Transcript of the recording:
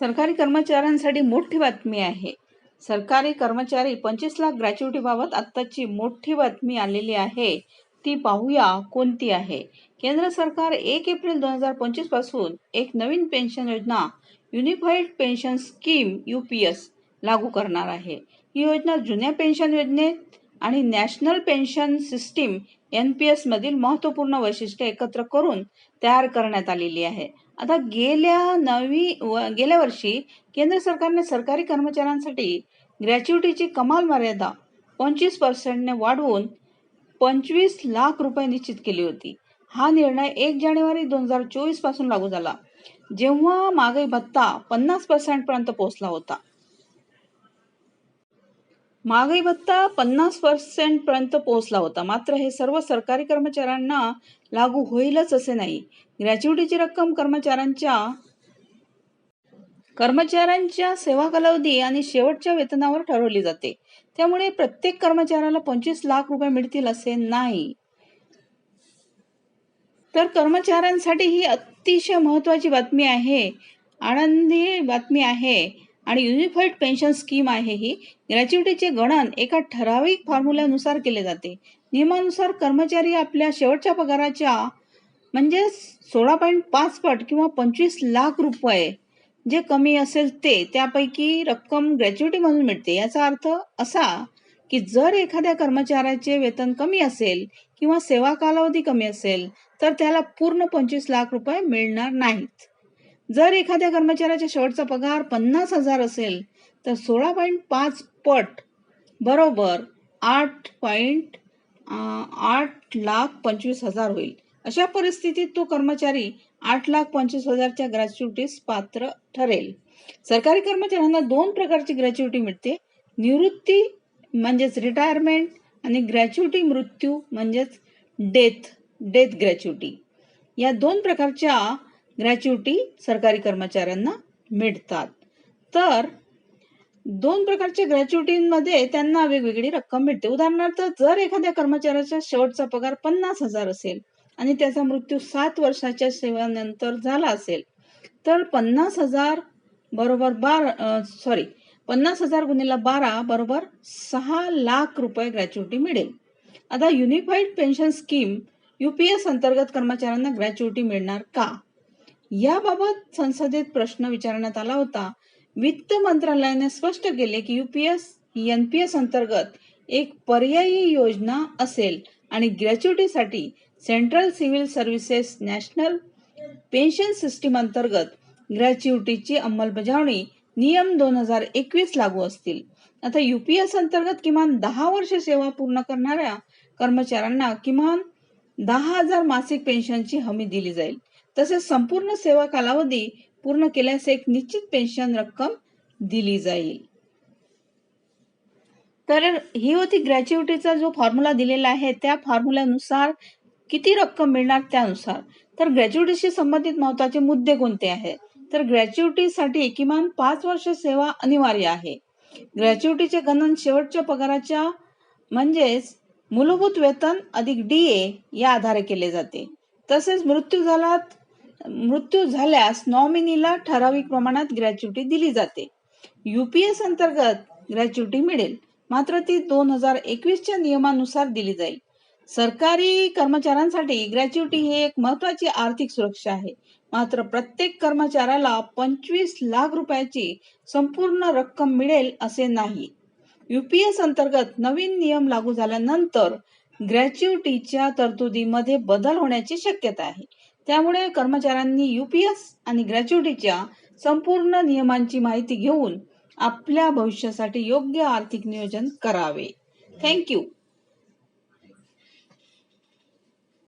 सरकारी कर्मचाऱ्यांसाठी मोठी बातमी आहे. सरकारी कर्मचारी पंचवीस लाख ग्रॅच्युटीबाबत आत्ताची मोठी बातमी आलेली आहे. ती पाहूया कोणती आहे. केंद्र सरकार एक एप्रिल दोन हजार पंचवीसपासून एक नवीन पेन्शन योजना unified pension scheme U P S लागू करणार आहे. ही योजना जुन्या पेन्शन योजनेत आणि national pension system N P S मधील महत्त्वपूर्ण वैशिष्ट्ये एकत्र करून तयार करण्यात आलेली आहे. आता गेल्या नवी व गेल्या वर्षी केंद्र सरकारने सरकारी कर्मचाऱ्यांसाठी ग्रॅच्युटीची कमाल मर्यादा पंचवीस पर्सेंटने वाढवून पंचवीस लाख रुपये निश्चित केली होती. हा निर्णय एक जानेवारी दोन हजार चोवीसपासून लागू झाला. जेव्हा मागे भत्ता पन्नास पर्सेंट पर्यंत पोहोचला होता. महागाई भत्ता पन्नास पर्सेंट पर्यंत पोहोचला होता. मात्र हे सर्व सरकारी कर्मचाऱ्यांना लागू होईलच असे नाही. ग्रॅच्युटीची रक्कम कर्मचाऱ्यांच्या कर्मचाऱ्यांच्या सेवा कालावधी आणि शेवटच्या वेतनावर ठरवली जाते. त्यामुळे प्रत्येक कर्मचाऱ्याला पंचवीस लाख रुपये मिळतील असे नाही. तर कर्मचाऱ्यांसाठी ही अतिशय महत्वाची बातमी आहे. आनंदी बातमी आहे. आणि युनिफाईड पेन्शन स्कीम आहे ही. ग्रॅच्युटीचे गणन एका ठराविक फॉर्म्युल्यानुसार केले जाते. नियमानुसार कर्मचारी आपल्या शेवटच्या पगाराच्या म्हणजे सोळा पॉईंट पाच पट किंवा पंचवीस लाख रुपये जे कमी असेल ते त्यापैकी रक्कम ग्रॅच्युटीमधून मिळते. याचा अर्थ असा की जर एखाद्या कर्मचाऱ्याचे वेतन कमी असेल किंवा सेवा कालावधी कमी असेल तर त्याला पूर्ण पंचवीस लाख रुपये मिळणार नाहीत. जर एखाद्या कर्मचाऱ्याच्या शेवटचा पगार पन्नास हजार असेल तर सोळा पॉईंट पाच पट बरोबर आठ पॉईंट आठ लाख पंचवीस हजार होईल. अशा परिस्थितीत तो कर्मचारी आठ लाख पंचवीस हजारच्या ग्रॅच्युटीस पात्र ठरेल. सरकारी कर्मचाऱ्यांना दोन प्रकारची ग्रॅच्युटी मिळते. निवृत्ती म्हणजेच रिटायरमेंट आणि ग्रॅच्युटी मृत्यू म्हणजेच डेथ डेथ ग्रॅच्युटी या दोन प्रकारच्या ग्रॅच्युटी सरकारी कर्मचाऱ्यांना मिळतात. तर दोन प्रकारच्या ग्रॅच्युटीमध्ये त्यांना वेगवेगळी रक्कम मिळते. उदाहरणार्थ जर एखाद्या कर्मचाऱ्याचा शेवटचा पगार पन्नास हजार असेल आणि त्याचा मृत्यू सात वर्षाच्या सेवानंतर झाला असेल तर पन्नास हजार बरोबर बारा सॉरी पन्नास हजार गुन्हेला बारा बरोबर सहा लाख रुपये ग्रॅच्युटी मिळेल. आता युनिफाईड पेन्शन स्कीम यूपीएस अंतर्गत कर्मचाऱ्यांना ग्रॅच्युटी मिळणार का? याबाबत संसदेत प्रश्न विचारण्यात आला होता. वित्त मंत्रालयाने स्पष्ट केले की युपीएस एनपीएस पी एस अंतर्गत एक पर्यायी योजना असेल आणि ग्रॅच्युटीसाठी central civil services national pension system अंतर्गत ग्रॅच्युटीची अंमलबजावणी नियम दोन हजार एकवीस लागू असतील. आता युपीएस अंतर्गत किमान दहा वर्ष सेवा पूर्ण करणाऱ्या कर्मचाऱ्यांना किमान दहा हजार मासिक पेन्शनची हमी दिली जाईल. तसेच संपूर्ण सेवा कालावधी पूर्ण केल्यास एक निश्चित पेन्शन रक्कम दिली जाईल. तर ही होती ग्रॅच्युटीचा जो फॉर्म्युला दिलेला आहे त्या फॉर्म्युल्यानुसार किती रक्कम मिळणार त्यानुसार. तर ग्रॅच्युटीशी संबंधित महत्त्वाचे मुद्दे कोणते आहेत? तर ग्रॅच्युटीसाठी किमान पाच वर्ष सेवा अनिवार्य आहे. ग्रॅच्युटीचे गणन शेवटच्या पगाराच्या म्हणजेच मूलभूत वेतन अधिक डी ए या आधारे केले जाते. तसेच मृत्यू झाला मृत्यू झाल्यास नॉमिनीला ठराविक प्रमाणात ग्रॅच्युटी दिली जाते. युपीएस अंतर्गत ग्रॅच्युटी मिळेल. मात्र ती दोन हजार एकवीसच्या नियमानुसार दिली जाईल. सरकारी कर्मचाऱ्यांसाठी ग्रॅच्युटी ही एक महत्वाची आर्थिक सुरक्षा आहे. मात्र प्रत्येक कर्मचाऱ्याला पंचवीस लाख रुपयाची संपूर्ण रक्कम मिळेल असे नाही. युपीएस अंतर्गत नवीन नियम लागू झाल्यानंतर ग्रॅच्युटीच्या तरतुदीमध्ये बदल होण्याची शक्यता आहे. त्यामुळे कर्मचाऱ्यांनी युपीएस आणि ग्रॅच्युटीच्या संपूर्ण नियमांची माहिती घेऊन आपल्या भविष्यासाठी योग्य आर्थिक नियोजन करावे. थँक्यू